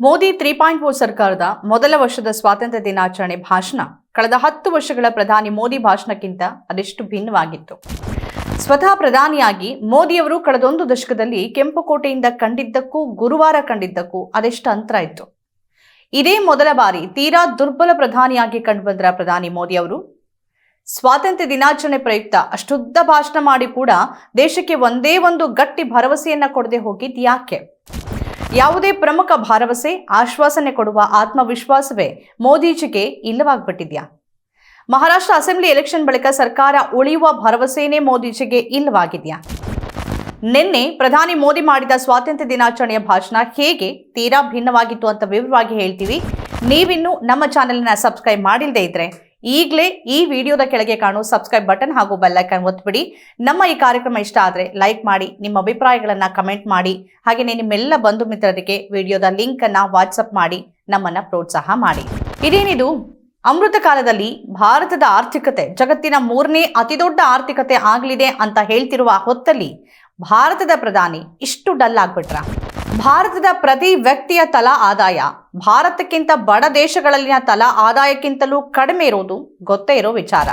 Modi three point ಓ ಸರ್ಕಾರದ ಮೊದಲ ವರ್ಷದ ಸ್ವಾತಂತ್ರ್ಯ ದಿನಾಚರಣೆ ಭಾಷಣ. ಕಳೆದ ಹತ್ತು ವರ್ಷಗಳ ಪ್ರಧಾನಿ ಮೋದಿ ಭಾಷಣಕ್ಕಿಂತ ಅದೆಷ್ಟು ಭಿನ್ನವಾಗಿತ್ತು. ಸ್ವತಃ ಪ್ರಧಾನಿಯಾಗಿ ಮೋದಿಯವರು ಕಳೆದೊಂದು ದಶಕದಲ್ಲಿ ಕೆಂಪುಕೋಟೆಯಿಂದ ಕಂಡಿದ್ದಕ್ಕೂ, ಗುರುವಾರ ಕಂಡಿದ್ದಕ್ಕೂ ಅದೆಷ್ಟು ಅಂತರ ಇತ್ತು. ಇದೇ ಮೊದಲ ಬಾರಿ ತೀರಾ ದುರ್ಬಲ ಪ್ರಧಾನಿಯಾಗಿ ಕಂಡುಬಂದ್ರ ಪ್ರಧಾನಿ ಮೋದಿ ಅವರು ಸ್ವಾತಂತ್ರ್ಯ ದಿನಾಚರಣೆ ಪ್ರಯುಕ್ತ ಅಷ್ಟುದ್ದ ಭಾಷಣ ಮಾಡಿ ಕೂಡ ದೇಶಕ್ಕೆ ಒಂದೇ ಒಂದು ಗಟ್ಟಿ ಭರವಸೆಯನ್ನ ಕೊಡದೆ ಹೋಗಿದ್ ಯಾಕೆ? ಯಾವುದೇ ಪ್ರಮುಖ ಭರವಸೆ, ಆಶ್ವಾಸನೆ ಕೊಡುವ ಆತ್ಮವಿಶ್ವಾಸವೇ ಮೋದಿಜಿಗೆ ಇಲ್ಲವಾಗ್ಬಿಟ್ಟಿದ್ಯಾ? ಮಹಾರಾಷ್ಟ್ರ ಅಸೆಂಬ್ಲಿ ಎಲೆಕ್ಷನ್ ಬಳಿಕ ಸರ್ಕಾರ ಉಳಿಯುವ ಭರವಸೆಯೇ ಮೋದಿಜಿಗೆ ಇಲ್ಲವಾಗಿದೆಯಾ? ನಿನ್ನೆ ಪ್ರಧಾನಿ ಮೋದಿ ಮಾಡಿದ ಸ್ವಾತಂತ್ರ್ಯ ದಿನಾಚರಣೆಯ ಭಾಷಣ ಹೇಗೆ ತೀರಾ ಭಿನ್ನವಾಗಿತ್ತು ಅಂತ ವಿವರವಾಗಿ ಹೇಳ್ತೀವಿ. ನೀವಿನ್ನೂ ನಮ್ಮ ಚಾನೆಲ್ನ ಸಬ್ಸ್ಕ್ರೈಬ್ ಮಾಡಿಲ್ಲದೆ ಇದ್ರೆ ಈಗಲೇ ಈ ವಿಡಿಯೋದ ಕೆಳಗೆ ಕಾಣು ಸಬ್ಸ್ಕ್ರೈಬ್ ಬಟನ್ ಹಾಗೂ ಬೆಲ್ಲೈಕನ್ ಒತ್ಬಿಡಿ. ನಮ್ಮ ಈ ಕಾರ್ಯಕ್ರಮ ಇಷ್ಟ ಆದರೆ ಲೈಕ್ ಮಾಡಿ, ನಿಮ್ಮ ಅಭಿಪ್ರಾಯಗಳನ್ನು ಕಮೆಂಟ್ ಮಾಡಿ ಹಾಗೆಯೇ ನಿಮ್ಮೆಲ್ಲ ಬಂಧು ಮಿತ್ರರಿಗೆ ವಿಡಿಯೋದ ಲಿಂಕನ್ನು ವಾಟ್ಸಪ್ ಮಾಡಿ, ನಮ್ಮನ್ನು ಪ್ರೋತ್ಸಾಹ ಮಾಡಿ. ಇದೇನಿದು? ಅಮೃತ ಕಾಲದಲ್ಲಿ ಭಾರತದ ಆರ್ಥಿಕತೆ ಜಗತ್ತಿನ ಮೂರನೇ ಅತಿದೊಡ್ಡ ಆರ್ಥಿಕತೆ ಆಗಲಿದೆ ಅಂತ ಹೇಳ್ತಿರುವ ಹೊತ್ತಲ್ಲಿ ಭಾರತದ ಪ್ರಧಾನಿ ಇಷ್ಟು ಡಲ್ ಆಗ್ಬಿಟ್ರ? ಭಾರತದ ಪ್ರತಿ ವ್ಯಕ್ತಿಯ ತಲಾ ಆದಾಯ. ಭಾರತಕ್ಕಿಂತ ಬಡ ದೇಶಗಳಲ್ಲಿನ ತಲಾ ಆದಾಯಕ್ಕಿಂತಲೂ ಕಡಿಮೆ ಇರೋದು ಗೊತ್ತೇ ಇರೋ ವಿಚಾರ.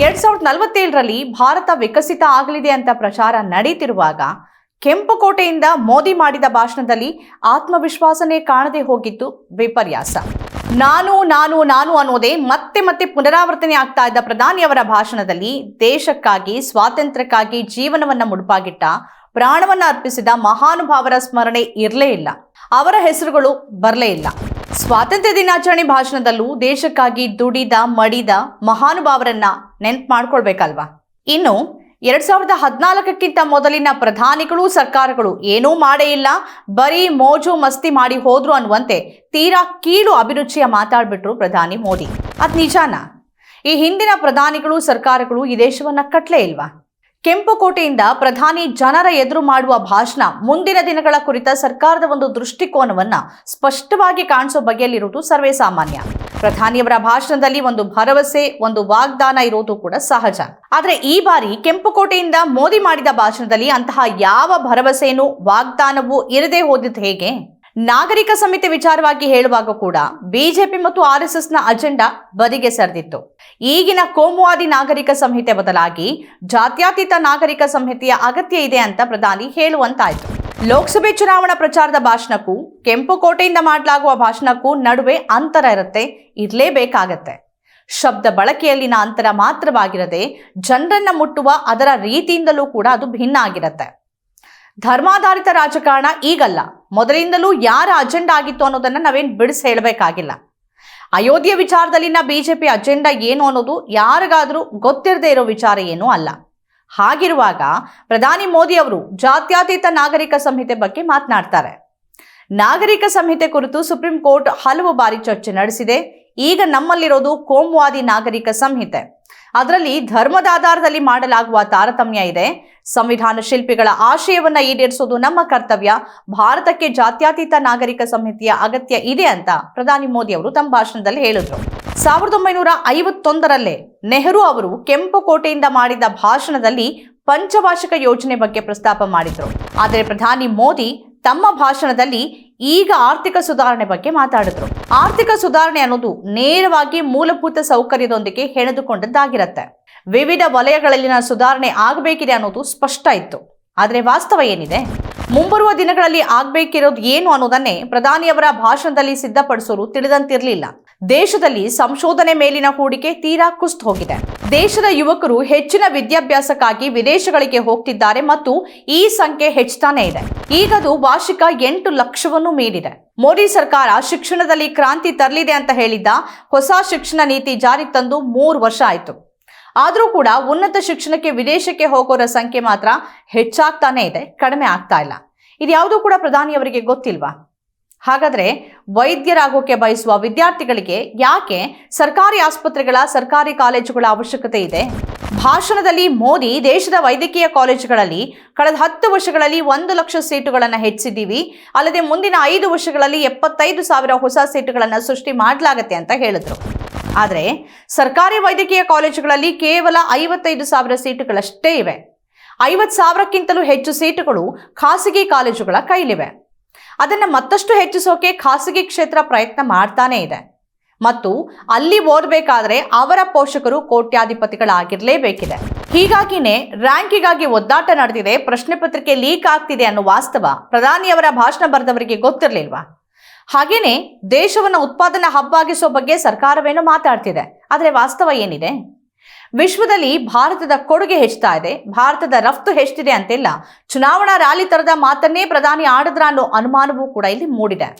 ಎರಡ್ ಸಾವಿರದ ನಲವತ್ತೇಳರಲ್ಲಿ ಭಾರತ ವಿಕಸಿತ ಆಗಲಿದೆ ಅಂತ ಪ್ರಚಾರ ನಡೀತಿರುವಾಗ ಕೆಂಪುಕೋಟೆಯಿಂದ ಮೋದಿ ಮಾಡಿದ ಭಾಷಣದಲ್ಲಿ ಆತ್ಮವಿಶ್ವಾಸನೇ ಕಾಣದೆ ಹೋಗಿದ್ದು ವಿಪರ್ಯಾಸ. ನಾನು ನಾನು ನಾನು ಅನ್ನೋದೇ ಮತ್ತೆ ಮತ್ತೆ ಪುನರಾವರ್ತನೆ ಆಗ್ತಾ ಇದ್ದ ಪ್ರಧಾನಿಯವರ ಭಾಷಣದಲ್ಲಿ ದೇಶಕ್ಕಾಗಿ, ಸ್ವಾತಂತ್ರ್ಯಕ್ಕಾಗಿ ಜೀವನವನ್ನ ಮುಡುಪಾಗಿಟ್ಟ ಪ್ರಾಣವನ್ನ ಅರ್ಪಿಸಿದ ಮಹಾನುಭಾವರ ಸ್ಮರಣೆ ಇರಲೇ ಇಲ್ಲ. ಅವರ ಹೆಸರುಗಳು ಬರಲೇ ಇಲ್ಲ. ಸ್ವಾತಂತ್ರ್ಯ ದಿನಾಚರಣೆ ಭಾಷಣದಲ್ಲೂ ದೇಶಕ್ಕಾಗಿ ದುಡಿದ, ಮಡಿದ ಮಹಾನುಭಾವರನ್ನ ನೆನ್ಪು ಮಾಡ್ಕೊಳ್ಬೇಕಲ್ವಾ? ಇನ್ನು ಎರಡ್ ಸಾವಿರದ ಹದಿನಾಲ್ಕಕ್ಕಿಂತ ಮೊದಲಿನ ಪ್ರಧಾನಿಗಳು ಸರ್ಕಾರಗಳು ಏನೂ ಮಾಡೇ ಇಲ್ಲ. ಬರೀ ಮೋಜು ಮಸ್ತಿ ಮಾಡಿ ಹೋದ್ರು ಅನ್ನುವಂತೆ ತೀರಾ ಕೀಳು ಅಭಿರುಚಿಯ ಮಾತಾಡ್ಬಿಟ್ರು ಪ್ರಧಾನಿ ಮೋದಿ. ಅದ್ ನಿಜಾನಾ? ಈ ಹಿಂದಿನ ಪ್ರಧಾನಿಗಳು, ಸರ್ಕಾರಗಳು ಈ ದೇಶವನ್ನ ಕಟ್ಲೇ ಇಲ್ವಾ? ಕೆಂಪುಕೋಟೆಯಿಂದ ಪ್ರಧಾನಿ ಜನರ ಎದುರು ಮಾಡುವ ಭಾಷಣ ಮುಂದಿನ ದಿನಗಳ ಕುರಿತ ಸರ್ಕಾರದ ಒಂದು ದೃಷ್ಟಿಕೋನವನ್ನ ಸ್ಪಷ್ಟವಾಗಿ ಕಾಣಿಸೋ ಬಗೆಯಲ್ಲಿರುವುದು ಸರ್ವೇ ಸಾಮಾನ್ಯ ಪ್ರಧಾನಿಯವರ ಭಾಷಣದಲ್ಲಿ ಒಂದು ಭರವಸೆ, ಒಂದು ವಾಗ್ದಾನ ಇರೋದು ಕೂಡ ಸಹಜ. ಆದರೆ ಈ ಬಾರಿ ಕೆಂಪುಕೋಟೆಯಿಂದ ಮೋದಿ ಮಾಡಿದ ಭಾಷಣದಲ್ಲಿ ಅಂತಹ ಯಾವ ಭರವಸೆನೂ, ವಾಗ್ದಾನವೂ ಇರದೇ ಹೋದಿದ್ದು ಹೇಗೆ? ನಾಗರಿಕ ಸಮಿತಿ ವಿಚಾರವಾಗಿ ಹೇಳುವಾಗ ಕೂಡ ಬಿಜೆಪಿ ಮತ್ತು ಆರ್ ಎಸ್ನ ಅಜೆಂಡಾ ಬದಿಗೆ ಸರಿದಿತ್ತು. ಈಗಿನ ಕೋಮುವಾದಿ ನಾಗರಿಕ ಸಂಹಿತೆ ಬದಲಾಗಿ ಜಾತ್ಯತೀತ ನಾಗರಿಕ ಸಂಹಿತೆಯ ಅಗತ್ಯ ಇದೆ ಅಂತ ಪ್ರಧಾನಿ ಹೇಳುವಂತಾಯಿತು. ಲೋಕಸಭೆ ಚುನಾವಣಾ ಪ್ರಚಾರದ ಭಾಷಣಕ್ಕೂ ಕೆಂಪುಕೋಟೆಯಿಂದ ಮಾಡಲಾಗುವ ಭಾಷಣಕ್ಕೂ ನಡುವೆ ಅಂತರ ಇರುತ್ತೆ, ಇರಲೇಬೇಕಾಗತ್ತೆ. ಶಬ್ದ ಬಳಕೆಯಲ್ಲಿನ ಅಂತರ ಮಾತ್ರವಾಗಿರದೆ ಜನರನ್ನ ಮುಟ್ಟುವ ಅದರ ರೀತಿಯಿಂದಲೂ ಕೂಡ ಅದು ಭಿನ್ನ ಆಗಿರುತ್ತೆ. ಧರ್ಮಾಧಾರಿತ ರಾಜಕಾರಣ ಈಗಲ್ಲ. ಮೊದಲಿಂದಲೂ ಯಾರ ಅಜೆಂಡಾ ಆಗಿತ್ತು ಅನ್ನೋದನ್ನ ನಾವೇನ್ ಬಿಡಿಸಿ ಹೇಳಬೇಕಾಗಿಲ್ಲ. ಅಯೋಧ್ಯೆ ವಿಚಾರದಲ್ಲಿನ ಬಿಜೆಪಿ ಅಜೆಂಡಾ ಏನು ಅನ್ನೋದು ಯಾರಿಗಾದರೂ ಗೊತ್ತಿರದೇ ಇರೋ ವಿಚಾರ ಏನೂ ಅಲ್ಲ. ಹಾಗಿರುವಾಗ ಪ್ರಧಾನಿ ಮೋದಿ ಅವರು ಜಾತ್ಯತೀತ ನಾಗರಿಕ ಸಂಹಿತೆ ಬಗ್ಗೆ ಮಾತನಾಡ್ತಾರೆ. ನಾಗರಿಕ ಸಂಹಿತೆ ಕುರಿತು ಸುಪ್ರೀಂ ಕೋರ್ಟ್ ಹಲವು ಬಾರಿ ಚರ್ಚೆ ನಡೆಸಿದೆ. ಈಗ ನಮ್ಮಲ್ಲಿರೋದು ಕೋಮುವಾದಿ ನಾಗರಿಕ ಸಂಹಿತೆ. ಅದರಲ್ಲಿ ಧರ್ಮದ ಆಧಾರದಲ್ಲಿ ಮಾಡಲಾಗುವ ತಾರತಮ್ಯ ಇದೆ. ಸಂವಿಧಾನ ಶಿಲ್ಪಿಗಳ ಆಶಯವನ್ನ ಈಡೇರಿಸೋದು ನಮ್ಮ ಕರ್ತವ್ಯ. ಭಾರತಕ್ಕೆ ಜಾತ್ಯತೀತ ನಾಗರಿಕ ಸಂಹಿತೆಯ ಅಗತ್ಯ ಇದೆ ಅಂತ ಪ್ರಧಾನಿ ಮೋದಿ ಅವರು ತಮ್ಮ ಭಾಷಣದಲ್ಲಿ ಹೇಳಿದ್ರು. ಸಾವಿರದ ಒಂಬೈನೂರ ಐವತ್ತೊಂದರಲ್ಲೇ ನೆಹರು ಅವರು ಕೆಂಪು ಕೋಟೆಯಿಂದ ಮಾಡಿದ ಭಾಷಣದಲ್ಲಿ ಪಂಚವಾರ್ಷಿಕ ಯೋಜನೆ ಬಗ್ಗೆ ಪ್ರಸ್ತಾಪ ಮಾಡಿದ್ರು. ಆದರೆ ಪ್ರಧಾನಿ ಮೋದಿ ತಮ್ಮ ಭಾಷಣದಲ್ಲಿ ಈಗ ಆರ್ಥಿಕ ಸುಧಾರಣೆ ಬಗ್ಗೆ ಮಾತಾಡಿದ್ರು. ಆರ್ಥಿಕ ಸುಧಾರಣೆ ಅನ್ನೋದು ನೇರವಾಗಿ ಮೂಲಭೂತ ಸೌಕರ್ಯದೊಂದಿಗೆ ಹೆಣೆದುಕೊಂಡದ್ದಾಗಿರತ್ತೆ. ವಿವಿಧ ವಲಯಗಳಲ್ಲಿನ ಸುಧಾರಣೆ ಆಗಬೇಕಿದೆ ಅನ್ನೋದು ಸ್ಪಷ್ಟ ಇತ್ತು. ಆದರೆ ವಾಸ್ತವ ಏನಿದೆ? ಮುಂಬರುವ ದಿನಗಳಲ್ಲಿ ಆಗಬೇಕಿರೋದು ಏನು ಅನ್ನೋದನ್ನೇ ಪ್ರಧಾನಿಯವರ ಭಾಷಣದಲ್ಲಿ ಸಿದ್ಧಪಡಿಸೋರು ತಿಳಿದಂತಿರಲಿಲ್ಲ. ದೇಶದಲ್ಲಿ ಸಂಶೋಧನೆ ಮೇಲಿನ ಹೂಡಿಕೆ ತೀರಾ ಕುಸ್ತ್ ಹೋಗಿದೆ. ದೇಶದ ಯುವಕರು ಹೆಚ್ಚಿನ ವಿದ್ಯಾಭ್ಯಾಸಕ್ಕಾಗಿ ವಿದೇಶಗಳಿಗೆ ಹೋಗ್ತಿದ್ದಾರೆ ಮತ್ತು ಈ ಸಂಖ್ಯೆ ಹೆಚ್ಚುತ್ತಾನೆ ಇದೆ. ಈಗದು ವಾರ್ಷಿಕ ಎಂಟು ಲಕ್ಷವನ್ನು ಮೀರಿದೆ. ಮೋದಿ ಸರ್ಕಾರ ಶಿಕ್ಷಣದಲ್ಲಿ ಕ್ರಾಂತಿ ತರಲಿದೆ ಅಂತ ಹೇಳಿದ್ದ ಹೊಸ ಶಿಕ್ಷಣ ನೀತಿ ಜಾರಿಗೆ ತಂದು ಮೂರು ವರ್ಷ ಆಯಿತು. ಆದರೂ ಕೂಡ ಉನ್ನತ ಶಿಕ್ಷಣಕ್ಕೆ ವಿದೇಶಕ್ಕೆ ಹೋಗೋರ ಸಂಖ್ಯೆ ಮಾತ್ರ ಹೆಚ್ಚಾಗ್ತಾನೆ ಇದೆ, ಕಡಿಮೆ ಆಗ್ತಾ ಇಲ್ಲ. ಇದ್ಯಾವುದೂ ಕೂಡ ಪ್ರಧಾನಿಯವರಿಗೆ ಗೊತ್ತಿಲ್ವಾ? ಹಾಗಾದ್ರೆ ವೈದ್ಯರಾಗೋಕೆ ಬಯಸುವ ವಿದ್ಯಾರ್ಥಿಗಳಿಗೆ ಯಾಕೆ ಸರ್ಕಾರಿ ಆಸ್ಪತ್ರೆಗಳ, ಸರ್ಕಾರಿ ಕಾಲೇಜುಗಳ ಅವಶ್ಯಕತೆ ಇದೆ? ಭಾಷಣದಲ್ಲಿ ಮೋದಿ ದೇಶದ ವೈದ್ಯಕೀಯ ಕಾಲೇಜುಗಳಲ್ಲಿ ಕಳೆದ ಹತ್ತು ವರ್ಷಗಳಲ್ಲಿ ಒಂದು ಲಕ್ಷ ಸೀಟುಗಳನ್ನು ಹೆಚ್ಚಿದ್ದೀವಿ. ಅಲ್ಲದೆ ಮುಂದಿನ ಐದು ವರ್ಷಗಳಲ್ಲಿ ಎಪ್ಪತ್ತೈದು ಸಾವಿರ ಹೊಸ ಸೀಟುಗಳನ್ನು ಸೃಷ್ಟಿ ಮಾಡಲಾಗತ್ತೆ ಅಂತ ಹೇಳಿದರು. ಆದರೆ ಸರ್ಕಾರಿ ವೈದ್ಯಕೀಯ ಕಾಲೇಜುಗಳಲ್ಲಿ ಕೇವಲ ಐವತ್ತೈದು ಸಾವಿರ ಸೀಟುಗಳಷ್ಟೇ ಇವೆ. ಐವತ್ತು ಸಾವಿರಕ್ಕಿಂತಲೂ ಹೆಚ್ಚು ಸೀಟುಗಳು ಖಾಸಗಿ ಕಾಲೇಜುಗಳ ಕೈಲಿವೆ. ಅದನ್ನು ಮತ್ತಷ್ಟು ಹೆಚ್ಚಿಸೋಕೆ ಖಾಸಗಿ ಕ್ಷೇತ್ರ ಪ್ರಯತ್ನ ಮಾಡ್ತಾನೇ ಇದೆ. ಮತ್ತು ಅಲ್ಲಿ ಓದಬೇಕಾದ್ರೆ ಅವರ ಪೋಷಕರು ಕೋಟ್ಯಾಧಿಪತಿಗಳಾಗಿರಲೇಬೇಕಿದೆ. ಹೀಗಾಗಿನೇ ರ್ಯಾಂಕಿಗಾಗಿ ಒದ್ದಾಟ ನಡೆದಿದೆ, ಪ್ರಶ್ನೆ ಪತ್ರಿಕೆ ಲೀಕ್ ಆಗ್ತಿದೆ ಅನ್ನೋ ವಾಸ್ತವ ಪ್ರಧಾನಿಯವರ ಭಾಷಣ ಬರೆದವರಿಗೆ ಗೊತ್ತಿರಲಿಲ್ವಾ? ಹಾಗೇನೆ ದೇಶವನ್ನು ಉತ್ಪಾದನಾ ಹಬ್ಬಾಗಿಸೋ ಬಗ್ಗೆ ಸರ್ಕಾರವೇನು ಮಾತಾಡ್ತಿದೆ, ಆದರೆ ವಾಸ್ತವ ಏನಿದೆ? ವಿಶ್ವದಲ್ಲಿ ಭಾರತದ ಕೊಡುಗೆ ಹೆಚ್ಚುತ್ತಾ ಇದೆ. ಭಾರತದ ರಫ್ತು ಹೆಚ್ಚಿದೆ ಅಂತೆಲ್ಲ. ಚುನಾವಣಾ ರ್ಯಾಲಿ ತರದ ಮಾತನ್ನೇ ಪ್ರಧಾನಿ ಆಡಿದ್ರ ಅನ್ನೋ ಅನುಮಾನವೂ ಕೂಡ ಇಲ್ಲಿ ಮೂಡಿದೆ.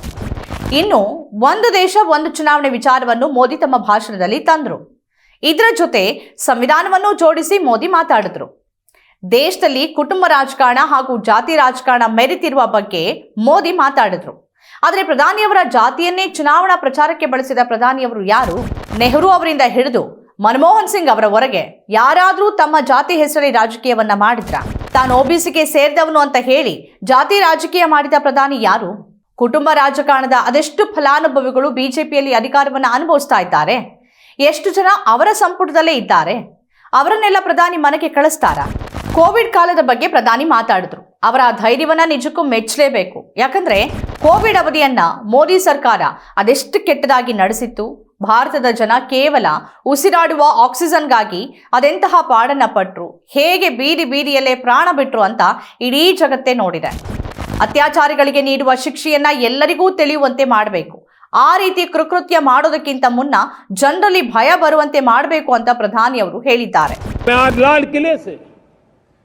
ಇನ್ನು ಒಂದು ದೇಶ, ಒಂದು ಚುನಾವಣೆ ವಿಚಾರವನ್ನು ಮೋದಿ ತಮ್ಮ ಭಾಷಣದಲ್ಲಿ ತಂದ್ರು. ಇದರ ಜೊತೆ ಸಂವಿಧಾನವನ್ನು ಜೋಡಿಸಿ ಮೋದಿ ಮಾತಾಡಿದ್ರು. ದೇಶದಲ್ಲಿ ಕುಟುಂಬ ರಾಜಕಾರಣ ಹಾಗೂ ಜಾತಿ ರಾಜಕಾರಣ ಮೆರೆತಿರುವ ಬಗ್ಗೆ ಮೋದಿ ಮಾತಾಡಿದ್ರು. ಆದರೆ ಪ್ರಧಾನಿಯವರ ಜಾತಿಯನ್ನೇ ಚುನಾವಣಾ ಪ್ರಚಾರಕ್ಕೆ ಬಳಸಿದ ಪ್ರಧಾನಿಯವರು ಯಾರು? ನೆಹರು ಅವರಿಂದ ಹಿಡಿದು ಮನಮೋಹನ್ ಸಿಂಗ್ ಅವರ ಹೊರಗೆ ಯಾರಾದರೂ ತಮ್ಮ ಜಾತಿ ಹೆಸರಲ್ಲಿ ರಾಜಕೀಯವನ್ನ ಮಾಡಿದ್ರ? ತಾನು ಒಬಿಸಿಗೆ ಸೇರಿದವನು ಅಂತ ಹೇಳಿ ಜಾತಿ ರಾಜಕೀಯ ಮಾಡಿದ ಪ್ರಧಾನಿ ಯಾರು? ಕುಟುಂಬ ರಾಜಕಾರಣದ ಅದೆಷ್ಟು ಫಲಾನುಭವಿಗಳು ಬಿಜೆಪಿಯಲ್ಲಿ ಅಧಿಕಾರವನ್ನು ಅನುಭವಿಸ್ತಾ ಇದ್ದಾರೆ? ಎಷ್ಟು ಜನ ಅವರ ಸಂಪುಟದಲ್ಲೇ ಇದ್ದಾರೆ? ಅವರನ್ನೆಲ್ಲ ಪ್ರಧಾನಿ ಮನೆಗೆ ಕಳಿಸ್ತಾರ? ಕೋವಿಡ್ ಕಾಲದ ಬಗ್ಗೆ ಪ್ರಧಾನಿ ಮಾತಾಡಿದ್ರು. ಅವರ ಧೈರ್ಯವನ್ನ ನಿಜಕ್ಕೂ ಮೆಚ್ಚಲೇಬೇಕು. ಯಾಕಂದ್ರೆ ಕೋವಿಡ್ ಅವಧಿಯನ್ನ ಮೋದಿ ಸರ್ಕಾರ ಅದೆಷ್ಟು ಕೆಟ್ಟದಾಗಿ ನಡೆಸಿತ್ತು? ಭಾರತದ ಜನ ಕೇವಲ ಉಸಿರಾಡುವ ಆಕ್ಸಿಜನ್ಗಾಗಿ ಅದೆಂತಹ ಪಾಡನ್ನ ಪಟ್ರು ಹೇಗೆ ಬೀದಿ ಬೀದಿಯಲ್ಲೇ ಪ್ರಾಣ ಬಿಟ್ರು ಅಂತ ಇಡೀ ಜಗತ್ತೇ ನೋಡಿದೆ ಅತ್ಯಾಚಾರಿಗಳಿಗೆ ನೀಡುವ ಶಿಕ್ಷೆಯನ್ನ ಎಲ್ಲರಿಗೂ ತಿಳಿಯುವಂತೆ ಮಾಡಬೇಕು ಆ ರೀತಿ ಕೃಕೃತ್ಯ ಮಾಡೋದಕ್ಕಿಂತ ಮುನ್ನ ಜನರಲ್ಲಿ ಭಯ ಬರುವಂತೆ ಮಾಡಬೇಕು ಅಂತ ಪ್ರಧಾನಿ ಅವರು ಹೇಳಿದ್ದಾರೆ मैं आज लाल किले से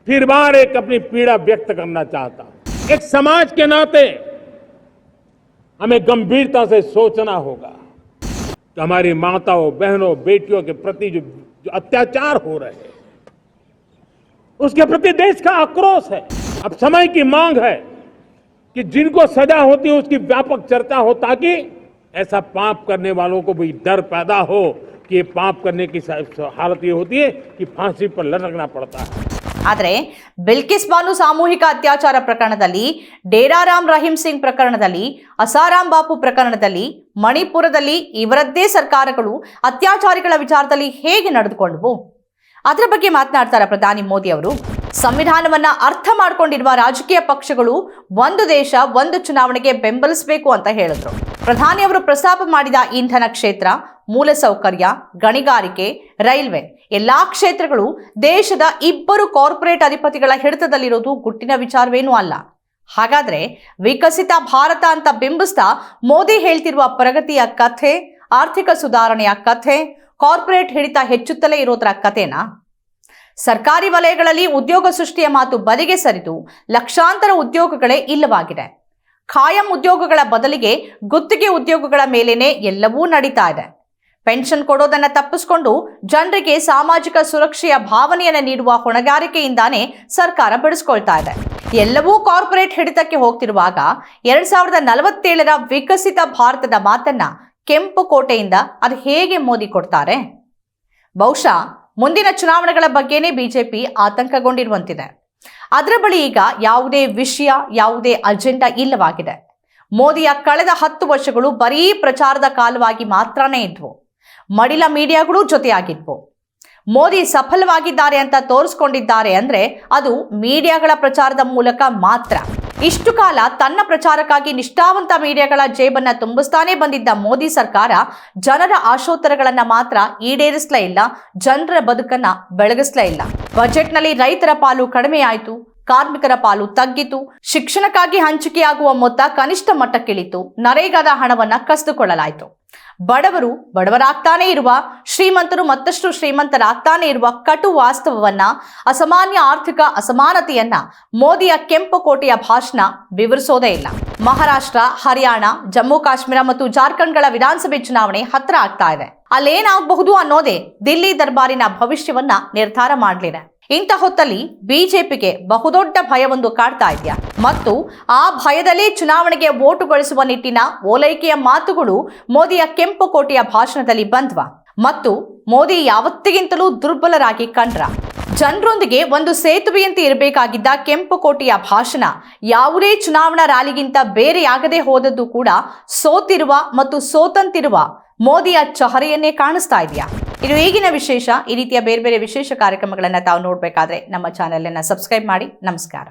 फिर बार एक अपनी पीड़ा व्यक्त करना चाहता हूं एक समाज के नाते हमें गंभीरता से सोचना होगा हमारी माताओं बहनों बेटियों के प्रति जो, जो अत्याचार हो रहे हैं उसके प्रति देश का आक्रोश है। अब समय की मांग है कि जिनको सजा होती है उसकी व्यापक चर्चा हो ताकि ऐसा पाप करने वालों को भी डर पैदा हो कि ये पाप करने की हालत ये होती है कि फांसी पर लटकना पड़ता है। ಆದರೆ ಬಿಲ್ಕಿಸ್ ಬಾನು ಸಾಮೂಹಿಕ ಅತ್ಯಾಚಾರ ಪ್ರಕರಣದಲ್ಲಿ ಡೇರಾರಾಮ್ ರಹೀಂ ಸಿಂಗ್ ಪ್ರಕರಣದಲ್ಲಿ ಅಸಾರಾಮ್ ಬಾಪು ಪ್ರಕರಣದಲ್ಲಿ, ಮಣಿಪುರದಲ್ಲಿ ಇವರದ್ದೇ ಸರ್ಕಾರಗಳು ಅತ್ಯಾಚಾರಿಗಳ ವಿಚಾರದಲ್ಲಿ ಹೇಗೆ ನಡೆದುಕೊಂಡವು? ಅದರ ಬಗ್ಗೆ ಮಾತನಾಡ್ತಾರೆ ಪ್ರಧಾನಿ ಮೋದಿ ಅವರು? ಸಂವಿಧಾನವನ್ನ ಅರ್ಥ ಮಾಡ್ಕೊಂಡಿರುವ ರಾಜಕೀಯ ಪಕ್ಷಗಳು ಒಂದು ದೇಶ, ಒಂದು ಚುನಾವಣೆಗೆ ಬೆಂಬಲಿಸಬೇಕು ಅಂತ ಹೇಳಿದ್ರು. ಪ್ರಧಾನಿ ಅವರು ಪ್ರಸ್ತಾಪ ಮಾಡಿದ ಇಂಧನ ಕ್ಷೇತ್ರ ಮೂಲಸೌಕರ್ಯ, ಗಣಿಗಾರಿಕೆ, ರೈಲ್ವೆ ಎಲ್ಲಾ ಕ್ಷೇತ್ರಗಳು ದೇಶದ ಇಬ್ಬರು ಕಾರ್ಪೊರೇಟ್ ಅಧಿಪತಿಗಳ ಹಿಡಿತದಲ್ಲಿರೋದು ಗುಟ್ಟಿನ ವಿಚಾರವೇನೂ ಅಲ್ಲ. ಹಾಗಾದ್ರೆ ವಿಕಸಿತ ಭಾರತ ಅಂತ ಬಿಂಬಿಸ್ತಾ ಮೋದಿ ಹೇಳ್ತಿರುವ ಪ್ರಗತಿಯ ಕಥೆ, ಆರ್ಥಿಕ ಸುಧಾರಣೆಯ ಕಥೆ, ಕಾರ್ಪೊರೇಟ್ ಹಿಡಿತ ಹೆಚ್ಚುತ್ತಲೇ ಇರೋದ್ರ ಕಥೆನಾ? ಸರ್ಕಾರಿ ವಲಯಗಳಲ್ಲಿ ಉದ್ಯೋಗ ಸೃಷ್ಟಿಯ ಮಾತು ಬದಿಗೆ ಸರಿದು ಲಕ್ಷಾಂತರ ಉದ್ಯೋಗಗಳೇ ಇಲ್ಲವಾಗಿದೆ. ಖಾಯಂ ಉದ್ಯೋಗಗಳ ಬದಲಿಗೆ ಗುತ್ತಿಗೆ ಉದ್ಯೋಗಗಳ ಮೇಲೇನೆ ಎಲ್ಲವೂ ನಡೀತಾ ಇದೆ. ಪೆನ್ಷನ್ ಕೊಡೋದನ್ನ ತಪ್ಪಿಸ್ಕೊಂಡು ಜನರಿಗೆ ಸಾಮಾಜಿಕ ಸುರಕ್ಷೆಯ ಭಾವನೆಯನ್ನು ನೀಡುವ ಹೊಣೆಗಾರಿಕೆಯಿಂದಾನೇ ಸರ್ಕಾರ ಬಿಡಿಸ್ಕೊಳ್ತಾ ಇದೆ. ಎಲ್ಲವೂ ಕಾರ್ಪೊರೇಟ್ ಹಿಡಿತಕ್ಕೆ ಹೋಗ್ತಿರುವಾಗ ಎರಡ್ ಸಾವಿರದ ನಲವತ್ತೇಳರ ವಿಕಸಿತ ಭಾರತದ ಮಾತನ್ನ ಕೆಂಪು ಕೋಟೆಯಿಂದ ಅದು ಹೇಗೆ ಮೋದಿ ಕೊಡ್ತಾರೆ? ಬಹುಶಃ ಮುಂದಿನ ಚುನಾವಣೆಗಳ ಬಗ್ಗೆನೇ ಬಿಜೆಪಿ ಆತಂಕಗೊಂಡಿರುವಂತಿದೆ. ಅದರ ಬಳಿ ಈಗ ಯಾವುದೇ ವಿಷಯ, ಯಾವುದೇ ಅಜೆಂಡಾ ಇಲ್ಲವಾಗಿದೆ. ಮೋದಿಯ ಕಳೆದ ಹತ್ತು ವರ್ಷಗಳು ಬರೀ ಪ್ರಚಾರದ ಕಾಲವಾಗಿ ಮಾತ್ರನೇ ಇದ್ವು. ಮಡಿಲ ಮೀಡಿಯಾಗಳು ಜೊತೆಯಾಗಿದ್ವು. ಮೋದಿ ಸಫಲವಾಗಿದ್ದಾರೆ ಅಂತ ತೋರಿಸ್ಕೊಂಡಿದ್ದಾರೆ ಅಂದ್ರೆ ಅದು ಮೀಡಿಯಾಗಳ ಪ್ರಚಾರದ ಮೂಲಕ ಮಾತ್ರ. ಇಷ್ಟು ಕಾಲ ತನ್ನ ಪ್ರಚಾರಕ್ಕಾಗಿ ನಿಷ್ಠಾವಂತ ಮೀಡಿಯಾಗಳ ಜೇಬನ್ನ ತುಂಬಿಸ್ತಾನೆ ಬಂದಿದ್ದ ಮೋದಿ ಸರ್ಕಾರ ಜನರ ಆಶೋತ್ತರಗಳನ್ನ ಮಾತ್ರ ಈಡೇರಿಸ್ಲೇ ಇಲ್ಲ, ಜನರ ಬದುಕನ್ನ ಬೆಳಗಿಸ್ಲೇ ಇಲ್ಲ. ಬಜೆಟ್ನಲ್ಲಿ ರೈತರ ಪಾಲು ಕಡಿಮೆ ಆಯಿತು ಕಾರ್ಮಿಕರ ಪಾಲು ತಗ್ಗಿತು. ಶಿಕ್ಷಣಕ್ಕಾಗಿ ಹಂಚಿಕೆಯಾಗುವ ಮೊತ್ತ ಕನಿಷ್ಠ ಮಟ್ಟಕ್ಕಿಳಿತು. ನರೇಗಾದ ಹಣವನ್ನ ಕಸಿದುಕೊಳ್ಳಲಾಯಿತು. ಬಡವರು ಬಡವರಾಗ್ತಾನೆ ಇರುವ, ಶ್ರೀಮಂತರು ಮತ್ತಷ್ಟು ಶ್ರೀಮಂತರಾಗ್ತಾನೆ ಇರುವ ಕಟು ವಾಸ್ತವವನ್ನ, ಅಸಾಮಾನ್ಯ ಆರ್ಥಿಕ ಅಸಮಾನತೆಯನ್ನ, ಮೋದಿಯ ಕೆಂಪು ಕೋಟೆಯ ಭಾಷಣ ವಿವರಿಸೋದೇ ಇಲ್ಲ. ಮಹಾರಾಷ್ಟ್ರ, ಹರಿಯಾಣ, ಜಮ್ಮು, ಕಾಶ್ಮೀರ ಮತ್ತು ಜಾರ್ಖಂಡ್ಗಳ ವಿಧಾನಸಭೆ ಚುನಾವಣೆ ಹತ್ರ ಆಗ್ತಾ ಇದೆ. ಅಲ್ಲೇನಾಗಬಹುದು ಅನ್ನೋದೇ ದಿಲ್ಲಿ ದರ್ಬಾರಿನ ಭವಿಷ್ಯವನ್ನ ನಿರ್ಧಾರ ಮಾಡಲಿದೆ. ಇಂಥ ಹೊತ್ತಲ್ಲಿ ಬಿಜೆಪಿಗೆ ಬಹುದೊಡ್ಡ ಭಯವೊಂದು ಕಾಡ್ತಾ ಇದೆಯಾ? ಮತ್ತು ಆ ಭಯದಲ್ಲಿ ಚುನಾವಣೆಗೆ ಓಟು ಗಳಿಸುವ ನಿಟ್ಟಿನ ಓಲೈಕೆಯ ಮಾತುಗಳು ಮೋದಿಯ ಕೆಂಪು ಕೋಟೆಯ ಭಾಷಣದಲ್ಲಿ ಬಂದ್ವಾ? ಮತ್ತು ಮೋದಿ ಯಾವತ್ತಿಗಿಂತಲೂ ದುರ್ಬಲರಾಗಿ ಕಂಡ್ರ? ಜನರೊಂದಿಗೆ ಒಂದು ಸೇತುವೆಯಂತೆ ಇರಬೇಕಾಗಿದ್ದ ಕೆಂಪು ಕೋಟೆಯ ಭಾಷಣ ಯಾವುದೇ ಚುನಾವಣಾ ರ್ಯಾಲಿಗಿಂತ ಬೇರೆಯಾಗದೆ ಹೋದದ್ದು ಕೂಡ ಸೋತಿರುವ ಮತ್ತು ಸೋತಂತಿರುವ ಮೋದಿಯ ಚಹರೆಯನ್ನೇ ಕಾಣಿಸ್ತಾ ಇದೆಯಾ? ಇದು ಈಗಿನ ವಿಶೇಷ, ಈ ರೀತಿಯ ಬೇರೆ ಬೇರೆ ವಿಶೇಷ ಕಾರ್ಯಕ್ರಮಗಳನ್ನು ತಾವು ನೋಡಬೇಕಾದ್ರೆ ನಮ್ಮ ಚಾನೆಲ್ ಅನ್ನ ಸಬ್ಸ್ಕ್ರೈಬ್ ಮಾಡಿ. ನಮಸ್ಕಾರ.